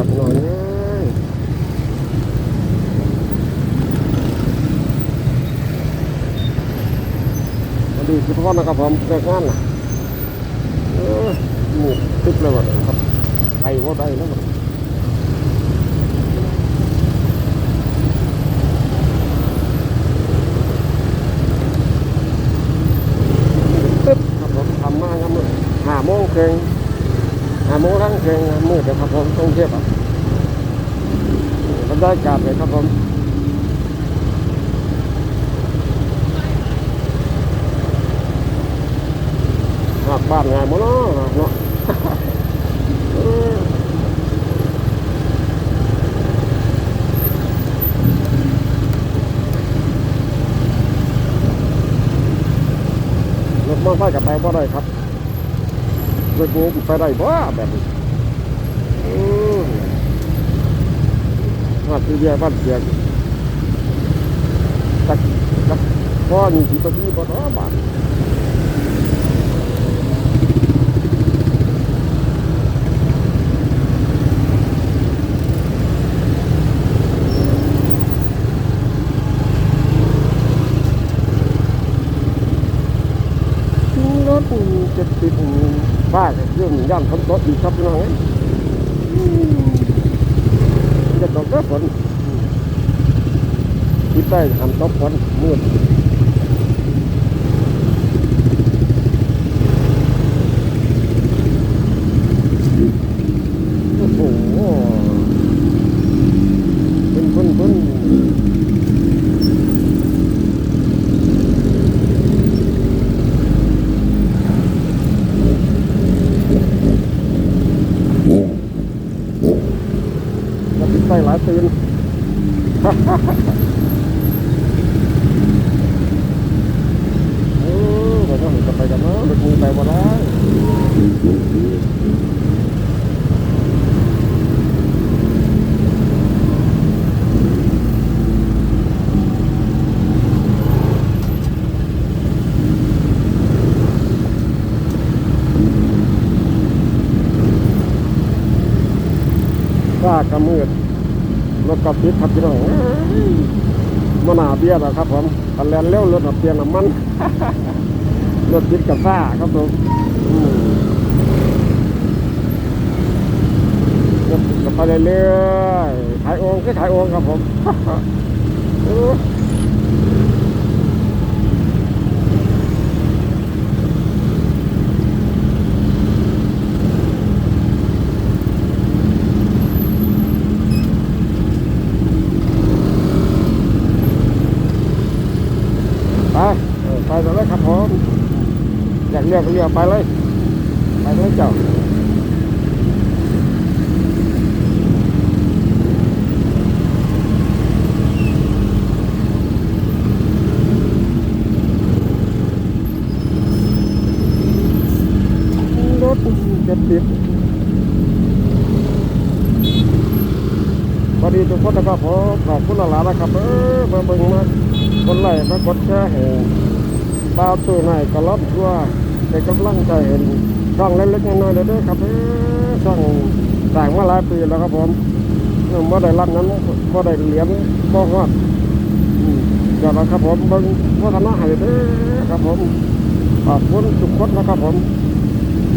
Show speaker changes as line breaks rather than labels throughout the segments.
แล้วพี่อยสวัสดีทุกคนนะครับผมแรงงานนะหมูติดเลยว่ะครับไปว่าได้แล้วว่ะตึ๊บครับผมทำมาครับมือห้าโมงครึ่งห้าโมงทั้ง ครึ่งมืดเลยครับผมตรงเทียบอะบรรยากาศเลยครับผมหากบ้านไงมั้งเนาะเนาะเออรถมอเตอร์ไซค์กับไปบ่ได้ครับรถงูไปได้บ่แบบนี้ อือหาดที่เดียบ้านเสียงจักจักพ่อนี่สิตะกี้บ่เนาะบาทรถจะติดบ้านเรื่องย่านฝนตกอีกครับพี่น้องเอ้ยอืม จะตกก็ฝนที่ใต้ทำตกฝนมืดโอ้โหเป็นฝนฝน มันติดไส้ หลายตื่นเออเราต้องจะไปกันเนาะรถมีไปบ่ได้ฟ้ากระมืด รถกระปิดครับพี่น้องมันหนาเบี้ยแล้วครับผมคันแลนเร็วรถเตียนน้ำมันรถติดกับฟ้าครับผมรถไปเรื่อยขายองค์ก็ขายองค์ครับผม เออไปเออไป เลยครับผมอยากเรียกก็เรียกไปเลย ไปเลยเจ้ารถจะติดพอดีทุกคนนะครับผมขอบคุณหลายๆนะครับเออมาเบิ่งมาคนไลค์มากดแชร์ให้ ตาวตัวไหนก็รับทั่วเป็นกำลังใจเห็นช่องเล็กๆน้อยๆเลยด้อครับเออช่องต่างมาหลายปีแล้วครับผมเมื่อได้รับนั้นเมื่อได้เหรียญบ่ฮอดอืมเดี๋ยวนะครับผมเบิ่งวัฒนธรรมให้เด้อครับผมขอบคุณทุกคนนะครับผม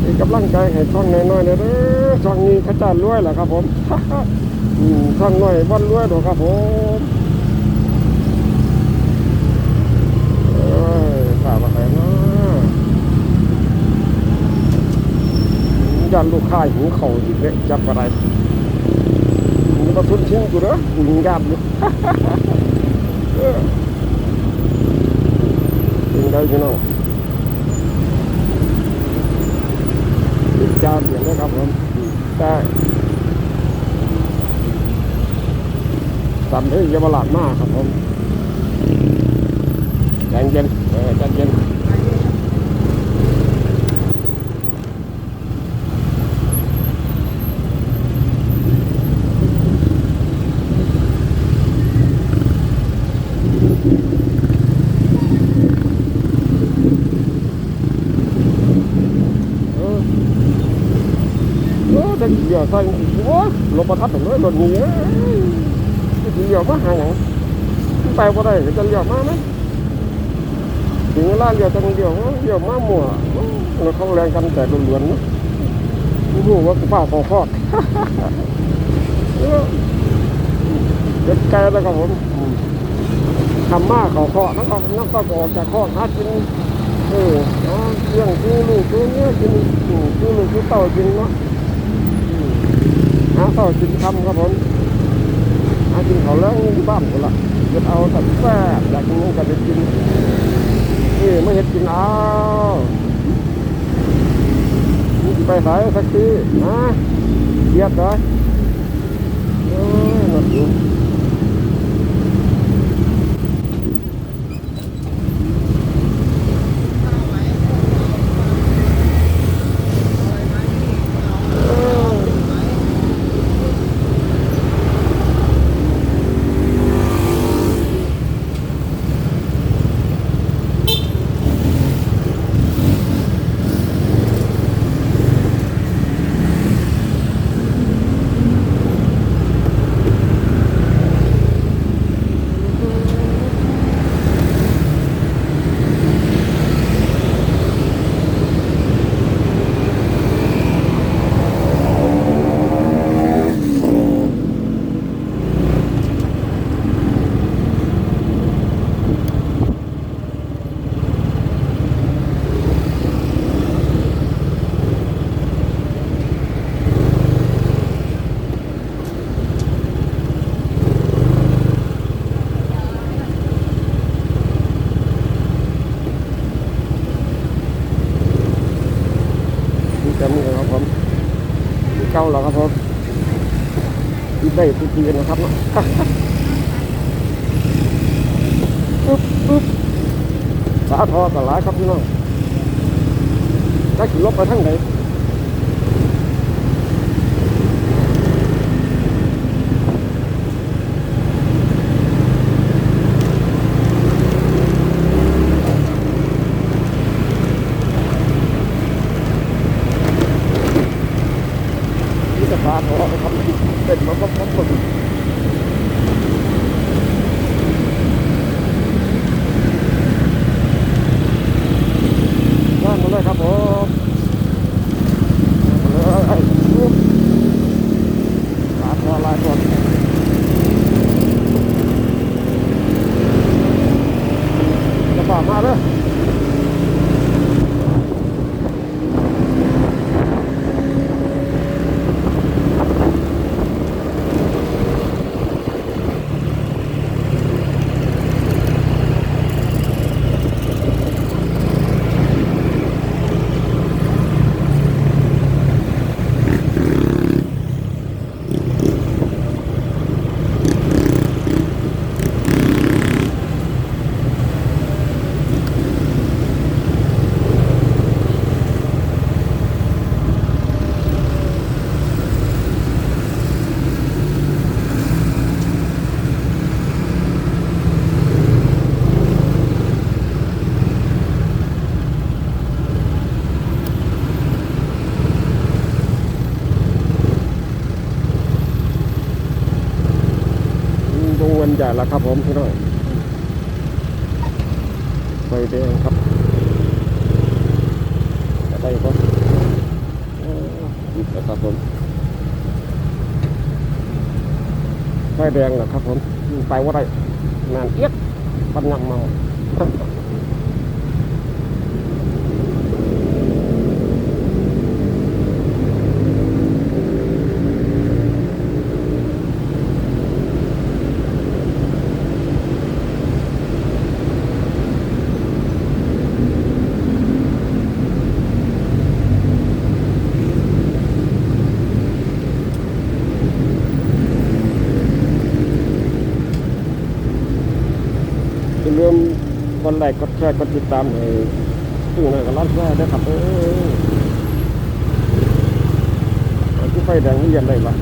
เป็นกำลังใจให้ช่องน้อยๆเลยด้อช่องนี้เขาจะรวยแหละครับผมอืมช่องน้อยวันรวยดอกครับผมเอ้ยฝากมาใครเนาะ ยันลูกค้าหิวเข่าวอีกเล็กจับอะไรมึงมาทุนเชียงกูเด้อกูยิงยามอยู่เออยิงได้พี่น้องติดจานอย่างนี้ครับผมได้สั่นที่เยาวราชมากครับผมใจเย็นเออใจเย็น ดียวใส่โอ้ลบประทัดเลยรถนี้เอ้ยจะเกี่ยวมาหาหยังไปบ่ได้จะเลี้ยวมาไหมถึงเวลาเลี้ยวจะเลี้ยวเลี้ยวมาหมัวแล้วเขาแรงกันแต่ล้วนๆนะโอ้ว่ากูปล่าคอคอดเด็ดแกแล้วครับผมทำมาเขาเคาะแล้วก็นั่งก็ออกจากเคาะหากินเออเอาเรื่องซื้อลูกซื้อเนี้ยกินคือลูกซื้อเต่ากินเนาะาเต่ากินคำครับผมหากินเขาแล้วที่บ้านคนละจะเอาแต่แซ่บอยากกินก็ไปกินนี่ไม่เห็นกินเอานี่ไปสายสักทีนะเยียดเลยเออหนักอยู่ เก่าแล้วครับผมที่ได้ทุกทีนะครับเนาะปึ๊บปึ๊บสาทอตลาดครับพี่น้องถ้าขี่รถไปทางไหนที่จะสาทอไปทำเป็นมาก็พร้อมนั่นมาเลยครับผมมาเลยปึ๊บสาทอลายคนจะฝ่ามาเลย วงเวียนใหญ่แล้วครับผมพี่น้องไฟแดงครับจะได้ปะเออหยิบแล้วครับผมไฟแดงแล้วครับผมไปว่าไรนานเอียดปัญญาเมา อย่าลืมกดไลค์กดแชร์กดติดตามให้ตู้หน่อยกับร้านแชร์ด้ครับเออเอาที่ไฟแดงนี่เรียนได้ปะ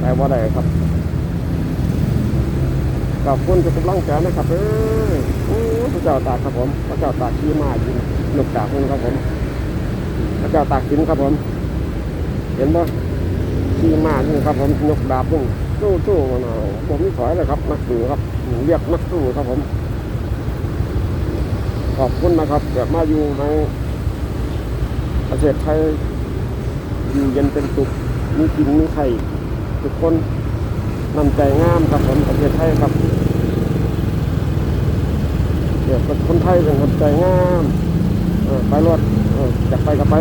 ได้ว่าได้ครับขอบคุณทุกกำลังใจนะครับเออโอ้พระเจ้าตากครับผมพระเจ้าตากขี้มาจริงหนุกตากคุณครับผมพระเจ้าตากสินครับผม เห็นบ่ขี่ม้านี่ครับผมยกดาบนี่ สู้สู้ๆมันเอาผมถอยเลยครับนักสู้ครับเรียกนักสู้ครับผม ขอบคุณนะครับเกิดมาอยู่ในประเทศไทยอยู่เย็นเป็นสุขมีกินมีไข่ทุกคนนำใจงามครับผมประเทศไทยครับเดเป็นคนไทยเป็นนใจงามไปรถเอออยากไปก็ไป